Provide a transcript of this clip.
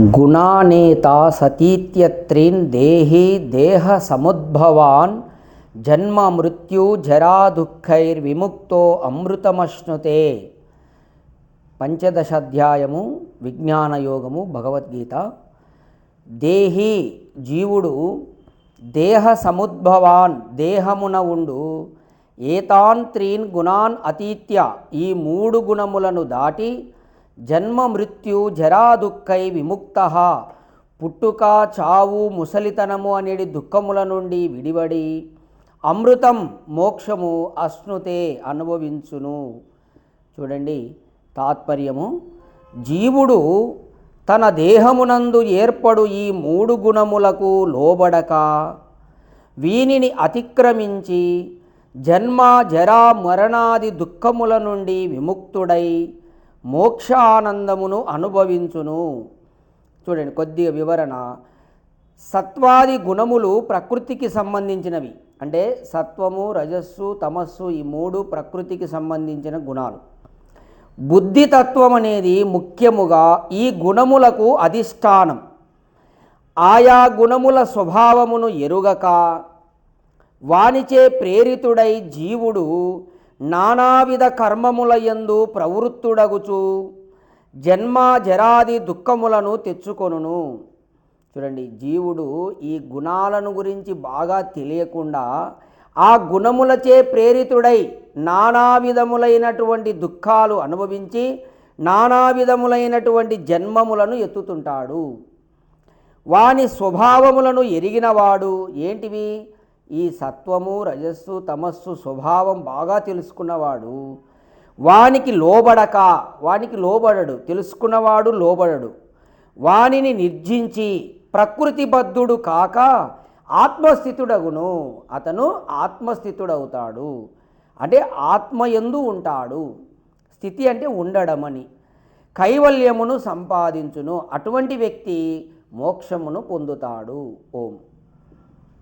గుణానేత సతీత్యత్రీన్ దేహి దేహ సముద్భవాన్ జన్మ మృత్యు జరా దుఃఖైర్విముక్తో అమృతమశ్నుతే. పంచదశాధ్యాయము విజ్ఞానయోగము భగవద్గీత. దేహి జీవుడు దేహ సముద్భవాన్ దేహమున ఉండు. ఏతాన్ త్రీన్ గుణాన్ అతీత్య ఈ మూడు గుణములను దాటి జన్మ మృత్యు జరాదుఃఖై విముక్త. పుట్టుక చావు ముసలితనము అనేది దుఃఖముల నుండి విడివడి. అమృతం మోక్షము అశ్నుతే అనుభవించును. చూడండి తాత్పర్యము. జీవుడు తన దేహమునందు ఏర్పడు ఈ మూడు గుణములకు లోబడక వీనిని అతిక్రమించి జన్మ జరా మరణాది దుఃఖముల నుండి విముక్తుడై మోక్షానందమును అనుభవించును. చూడండి కొద్దిగా వివరణ. సత్వాది గుణములు ప్రకృతికి సంబంధించినవి. అంటే సత్వము రజస్సు తమస్సు ఈ మూడు ప్రకృతికి సంబంధించిన గుణాలు. బుద్ధితత్వం అనేది ముఖ్యముగా ఈ గుణములకు అధిష్టానం. ఆయా గుణముల స్వభావమును ఎరుగక వానిచే ప్రేరితుడై జీవుడు నానావిధ కర్మముల యందు ప్రవృత్తుడగుచు జన్మ జరాది దుఃఖములను తెచ్చుకొనును. చూడండి జీవుడు ఈ గుణాలను గురించి బాగా తెలియకుండా ఆ గుణములచే ప్రేరితుడై నానా విధములైనటువంటి దుఃఖాలు అనుభవించి నానా విధములైనటువంటి జన్మములను ఎత్తుతుంటాడు. వాని స్వభావములను ఎరిగినవాడు ఏంటివి? ఈ సత్వము రజస్సు తమస్సు స్వభావం బాగా తెలుసుకున్నవాడు వానికి లోబడక వానికి లోబడడు తెలుసుకున్నవాడు లోబడడు. వానిని నిర్జించి ప్రకృతిబద్ధుడు కాక ఆత్మస్థితుడగును అతను ఆత్మస్థితుడవుతాడు. అంటే ఆత్మయందు ఉంటాడు. స్థితి అంటే ఉండడమని. కైవల్యమును సంపాదించును అటువంటి వ్యక్తి మోక్షమును పొందుతాడు. ఓం.